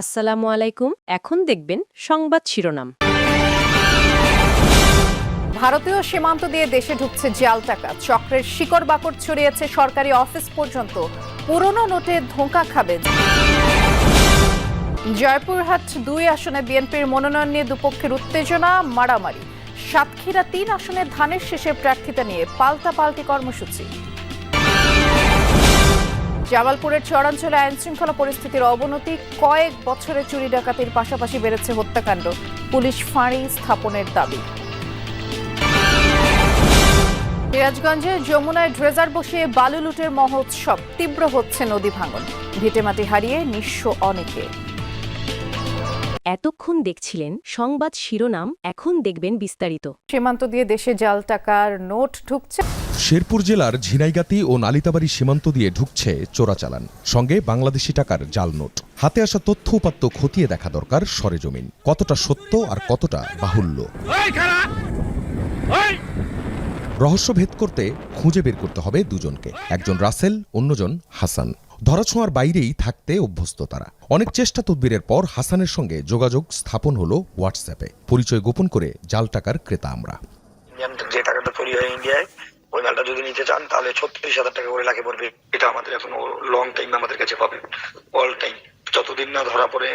আসসালামু আলাইকুম। এখন দেখবেন সংবাদ শিরোনাম। ভারতীয় সীমান্ত দিয়ে দেশে ঢুকছে জাল টাকা চক্রের শিকড় বাকড় ছড়িয়েছে সরকারি অফিস পর্যন্ত। পুরনো নোটে ধোঁকা খাবে। জয়পুরহাট দুই আসনে বিএনপির মনোনয়ন নিয়ে দুপক্ষের উত্তেজনা, মারামারি। সাতক্ষীরা তিন আসনে ধানের শেষে প্রার্থিতা নিয়ে পাল্টা পাল্টি কর্মসূচি। জামালপুরের চরাঞ্চলে আইন শৃঙ্খলা পরিস্থিতির অবনতি কয়েক বছরে চুরি ডাকাতির পাশাপাশি বেড়েছে হত্যাকাণ্ড পুলিশ ফাঁড়ি স্থাপনের দাবি। সিরাজগঞ্জে যমুনায় ড্রেজার বসিয়ে বালু লুটের মহোৎসব তীব্র হচ্ছে নদী ভাঙন। ভিটেমাটি হারিয়ে নিঃস্ব অনেকে। এতক্ষণ দেখছিলেন সংবাদ শিরোনাম এখন দেখবেন বিস্তারিত। সীমান্ত দিয়ে দেশে জাল টাকার নোট ঢুকছে। শেরপুর জেলার ঝিনাইগাতি ও নালিতাবাড়ি সীমান্ত দিয়ে ঢুকছে চোরাচালান। সঙ্গে বাংলাদেশি টাকার জাল নোট। হাতে আসা তথ্য উপাত্ত খতিয়ে দেখা দরকার সরেজমিন। কতটা সত্য আর কতটা বাহুল্য? রহস্য ভেদ করতে খুঁজে বের করতে হবে দুজনকে। একজন রাসেল অন্যজন হাসান। ধরাছোঁয়ার বাইরেই থাকতে অভ্যস্ত তারা। অনেক চেষ্টা তদবিরের পর হাসানের সঙ্গে যোগাযোগ স্থাপন হলো হোয়াটসঅ্যাপে। পরিচয় গোপন করে জাল টাকার ক্রেতা আমরা। যে টাকাটা তৈরি হয় ইন্ডিয়ায় ওই মালটা যদি নিতে চান, তাহলে ছত্রিশ হাজার টাকা করে লাগে পড়বে। এটা আমাদের এখন লং টাইম আমাদের কাছে পাবে। অল টাইম যতদিন না ধরা পড়ে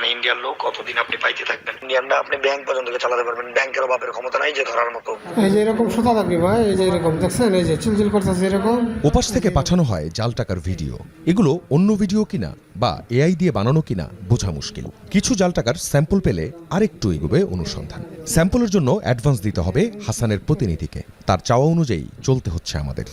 মানে ইন্ডিয়ার লোক কতদিন আপনি পাইতে থাকবেন। ইন্ডিয়ানরা আপনি ব্যাংক পর্যন্ত চালাতে পারবেন। ব্যাংকের বাপের ক্ষমতা নাই যে ধরার মতো। এই যে এরকম সুতা থাকবে ভাই এই যে এরকম দেখছেন? এই যে চুলচুল করতেছে এরকম। ওপাশ থেকে পাঠানো হয় জাল টাকার ভিডিও। এগুলো অন্য ভিডিও কিনা বা এআই দিয়ে বানানো কিনা বোঝা মুশকিল। কিছু জাল টাকার স্যাম্পল পেলে আরেকটু এগোবে অনুসন্ধান। স্যাম্পলের জন্য অ্যাডভান্স দিতে হবে হাসানের প্রতিনিধিকে। তার চাওয়া অনুযায়ী চলতে হচ্ছে আমাদের।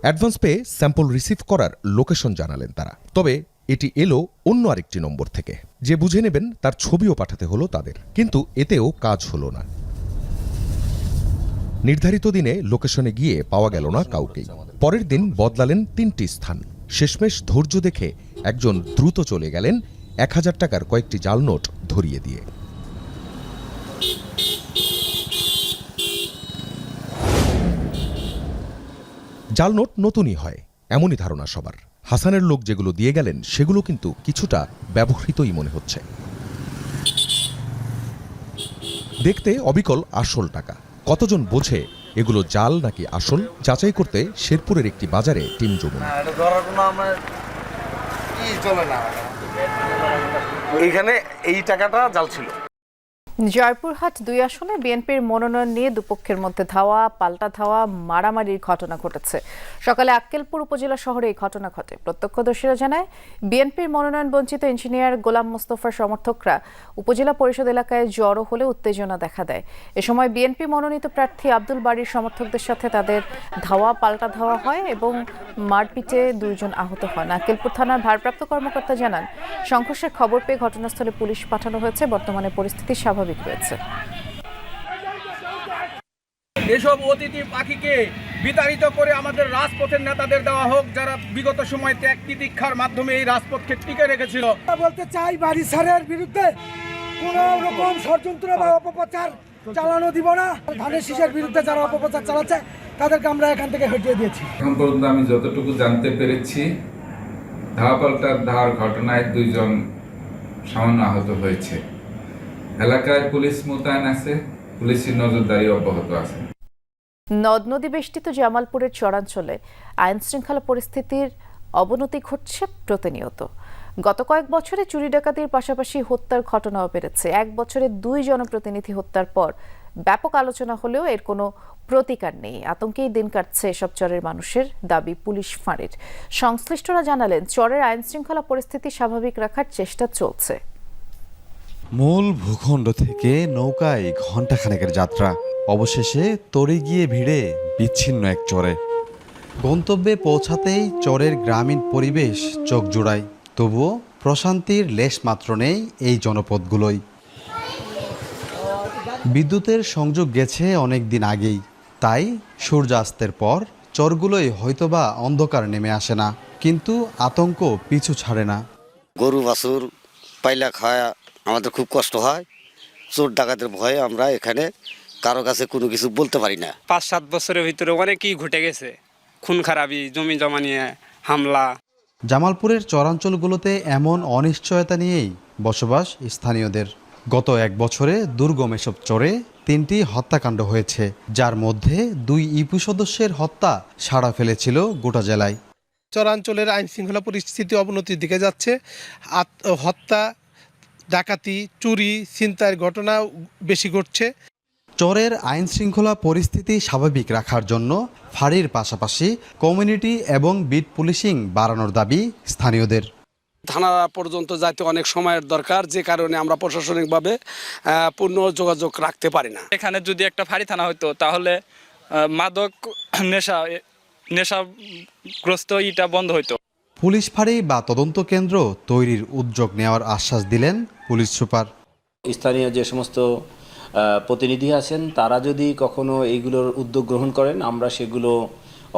অ্যাডভান্স পেয়ে স্যাম্পল রিসিভ করার লোকেশন জানালেন তারা। তবে এটি এলো অন্য আরেকটি নম্বর থেকে। যে বুঝে নেবেন তার ছবিও পাঠাতে হলো তাদের। কিন্তু এতেও কাজ হলো না। নির্ধারিত দিনে লোকেশনে গিয়ে পাওয়া গেল না কাউকেই। পরের দিন বদলালেন তিনটি স্থান। শেষমেশ ধৈর্য দেখে একজন দ্রুত চলে গেলেন এক হাজার টাকার কয়েকটি জাল নোট ধরিয়ে দিয়ে। জাল নোট নতুনই হয়, এমনই ধারণা সবার। হাসানের লোক যেগুলো দিয়ে গেলেন, সেগুলো কিন্তু কিছুটা ব্যবহৃতই মনে হচ্ছে। দেখতে অবিকল আসল টাকা। কতজন বোঝে এগুলো জাল নাকি আসল? যাচাই করতে শেরপুরের একটি বাজারে টিম জমুন। না। এইখানে এই টাকাটা জাল ছিল। জয়পুরহাট দুই আসনে বিএনপির মনোনয়ন নিয়ে দুপক্ষের মধ্যে ধাওয়া, পাল্টা ধাওয়া, মারামারির ঘটনা ঘটেছে। সকালে আক্কেলপুর উপজেলা শহরে এই ঘটনা ঘটে। প্রত্যক্ষদর্শীরা জানায়, বিএনপির মনোনয়ন বঞ্চিত ইঞ্জিনিয়ার গোলাম মোস্তফার সমর্থকরা উপজেলা পরিষদ এলাকায় জড়ো হলে উত্তেজনা দেখা দেয়। এ সময় বিএনপি মনোনীত প্রার্থী আব্দুল বাড়ির সমর্থকদের সাথে তাদের ধাওয়া, পাল্টা ধাওয়া হয় এবং মারপিটে দুইজন আহত হন। আক্কেলপুর থানার ভারপ্রাপ্ত কর্মকর্তা জানান, সংঘর্ষের খবর পেয়ে ঘটনাস্থলে পুলিশ পাঠানো হয়েছে। বর্তমানে পরিস্থিতি স্বাভাবিক। রয়েছে। এসব অতিথি পাখিকে বিতাড়িত করে আমাদের রাজপথের নেতাদের দেওয়া হোক যারা বিগত সময় ত্যাগ তিতিক্ষার মাধ্যমে এই রাজপথকে টিকে রেখেছিল। বলতে চাই বাড়ি সারের বিরুদ্ধে কোন রকম ষড়যন্ত্র বা অপপ্রচার চালানো দিব না। ধানের শীষের বিরুদ্ধে যারা অপপ্রচার চালাচ্ছে তাদেরকে আমরা এখান থেকে হটিয়ে দিয়েছি। এখন পর্যন্ত আমি যতটুকু জানতে পেরেছি ধাওয়া পাল্টার ধাওয়ার ঘটনায় দুইজন সামান্য আহত হয়েছে। এলাকায় পুলিশ মোতায়েন আছে, পুলিশের নজরদারি অব্যাহত আছে। নদ নদী বেষ্টিত জামালপুরের চরাঞ্চলে আইন শৃঙ্খলা পরিস্থিতির অবনতি ঘটছে প্রতিনিয়ত। গত কয়েক বছরে চুরি ডাকাতির পাশাপাশি হত্যার ঘটনাও বেড়েছে। এক বছরে দুই জনপ্রতিনিধি হত্যার পর ব্যাপক আলোচনা হলেও এর কোনো প্রতিকার নেই। আতঙ্কেই দিন কাটছে এসব চরের মানুষের দাবি পুলিশ ফাঁড়ির। সংশ্লিষ্টরা জানালেন, চরের আইন শৃঙ্খলা পরিস্থিতি স্বাভাবিক রাখার চেষ্টা চলছে। মূল ভূখণ্ড থেকে নৌকায় ঘণ্টাখানেকের যাত্রা। অবশেষে তরে গিয়ে ভিড়ে বিচ্ছিন্ন এক চরে। গন্তব্যে পৌঁছাতেই চরের গ্রামীণ পরিবেশ চোখ জুড়ায়। তবুও প্রশান্তির লেশ মাত্র নেই এই জনপদগুলোই। বিদ্যুতের সংযোগ গেছে অনেক দিন আগেই। তাই সূর্যাস্তের পর চরগুলোই হয়তোবা অন্ধকার নেমে আসে না। কিন্তু আতঙ্ক পিছু ছাড়ে না। গরু বাছুর পাইলা খাওয়া আমাদের খুব কষ্ট হয়। চোর ডাকাতের ভয়ে আমরা এখানে কারও কাছে কোনো কিছু বলতে পারি না। পাঁচ সাত বছরের ভিতরে অনেকই ঘটে গেছে। খুন খারাপি জমি জমা নিয়ে হামলা। জামালপুরের চরাঞ্চলগুলোতে এমন অনিশ্চয়তা নিয়েই বসবাস স্থানীয়দের। গত এক বছরে দুর্গম এসব চরে তিনটি হত্যাকাণ্ড হয়েছে যার মধ্যে দুই ইপু সদস্যের হত্যা সাড়া ফেলেছিল গোটা জেলায়। চরাঞ্চলের আইন শৃঙ্খলা পরিস্থিতি অবনতির দিকে যাচ্ছে। হত্যা ডাকাতি চুরি ছিনতাইয়ের ঘটনা বেশি ঘটছে। চরের আইন শৃঙ্খলা পরিস্থিতি স্বাভাবিক রাখার জন্য ফাঁড়ির পাশাপাশি কমিউনিটি এবং বিট পুলিশিং বাড়ানোর দাবি স্থানীয়দের। থানা পর্যন্ত যাইতে অনেক সময়ের দরকার যে কারণে আমরা প্রশাসনিকভাবে পূর্ণ যোগাযোগ রাখতে পারি না। এখানে যদি একটা ফাঁড়ি থানা হতো তাহলে মাদক নেশা নেশাগ্রস্ত ইটা বন্ধ হতো পুলিশ ফাঁড়ি বা তদন্ত কেন্দ্র তৈরির উদ্যোগ নেওয়ার আশ্বাস দিলেন পুলিশ সুপার। স্থানীয় যে সমস্ত প্রতিনিধি আছেন তারা যদি কখনো এইগুলোর উদ্যোগ গ্রহণ করেন আমরা সেগুলো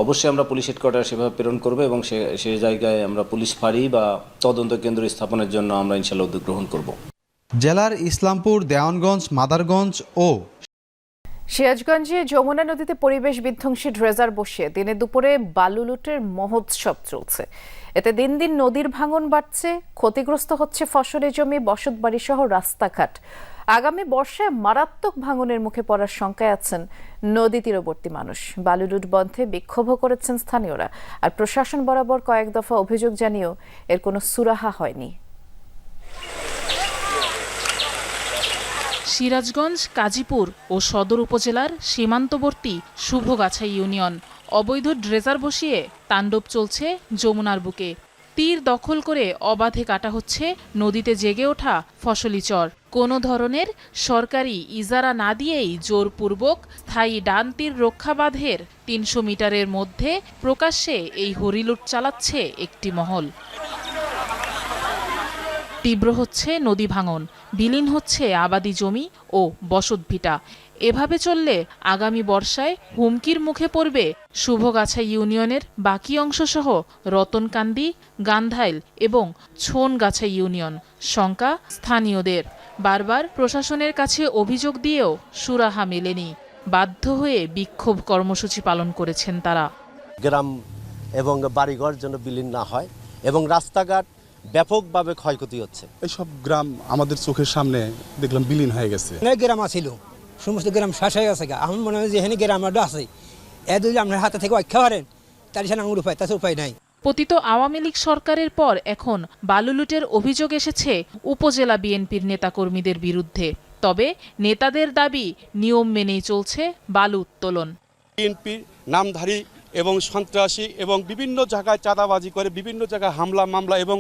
অবশ্যই আমরা পুলিশ হেডকোয়ার্টার সেভাবে প্রেরণ করব এবং সে সে জায়গায় আমরা পুলিশ ফাঁড়ি বা তদন্ত কেন্দ্র স্থাপনের জন্য আমরা ইনশাল্লাহ উদ্যোগ গ্রহণ করব। জেলার ইসলামপুর দেওয়ানগঞ্জ মাদারগঞ্জ ও সিরাজগঞ্জে যমুনা নদীতে পরিবেশ বিধ্বংসী ড্রেজার বসিয়ে দিনে দুপুরে বালু লুটের মহোৎসব চলছে। এতে দিন দিন নদীর ভাঙন বাড়ছে, ক্ষতিগ্রস্ত হচ্ছে ফসলি জমি বসতবাড়ি সহ রাস্তাঘাট। আগামী বর্ষায় মারাত্মক ভাঙনের মুখে পড়ার শঙ্কায় আছেন নদী তীরবর্তী মানুষ। বালু লুট বন্ধে বিক্ষোভও করেছেন স্থানীয়রা। আর প্রশাসন বরাবর কয়েক দফা অভিযোগ জানিয়েও এর কোনো সুরাহা হয়নি। সিরাজগঞ্জ, কাজীপুর ও সদর উপজেলার সীমান্তবর্তী শুভগাছা ইউনিয়ন। অবৈধ ড্রেজার বসিয়ে তাণ্ডব চলছে যমুনার বুকে। তীর দখল করে অবাধে কাটা হচ্ছে নদীতে জেগে ওঠা ফসলি চর। কোনো ধরনের সরকারি ইজারা না দিয়েই জোরপূর্বক স্থায়ী ডান তীর রক্ষাবাঁধের তিনশো মিটারের মধ্যে প্রকাশ্যে এই হরিলুট চালাচ্ছে একটি মহল। তীব্র হচ্ছে নদী ভাঙন, বিলীন হচ্ছে আবাদি জমি ও বসতভিটা এভাবে চললে আগামী বর্ষায় হুমকির মুখে পড়বে শুভগাছা ইউনিয়নের বাকি অংশসহ রতনকান্দি, গান্ধাইল এবং ছোনগাছা ইউনিয়ন, শঙ্কা স্থানীয়দের। বারবার প্রশাসনের কাছে অভিযোগ দিয়েও সুরাহা মেলেনি। বাধ্য হয়ে বিক্ষোভ কর্মসূচি পালন করেছেন তারা। গ্রাম এবং বাড়িঘর যেন বিলীন না হয় এবং রাস্তাঘাট ব্যাপকভাবে ক্ষয়ক্ষতি হচ্ছে। এইসব গ্রাম আমাদের চোখের সামনে দেখলাম বিলীন হয়ে গেছে। অনেক গ্রাম আছিল সমস্ত গ্রাম শেষ হয়ে গেছে আমার মনে হয় যে এখানে গ্রাম আছে। এ যদি আপনার হাতে থেকে অক্ষা পারেন তার সাথে আমার উপায় তাছাড়া উপায় নাই। পতিত আওয়ামী লীগ সরকারের পর এখন বালুলুটের অভিযোগ এসেছে উপজেলা বিএনপির নেতাকর্মীদের বিরুদ্ধে। তবে নেতাদের দাবি নিয়ম মেনেই চলছে বালু উত্তোলন। বিএনপির নামধারী এবং সন্ত্রাসী এবং বিভিন্ন জায়গায় চাঁদাবাজি করে বিভিন্ন জায়গায় হামলা মামলা এবং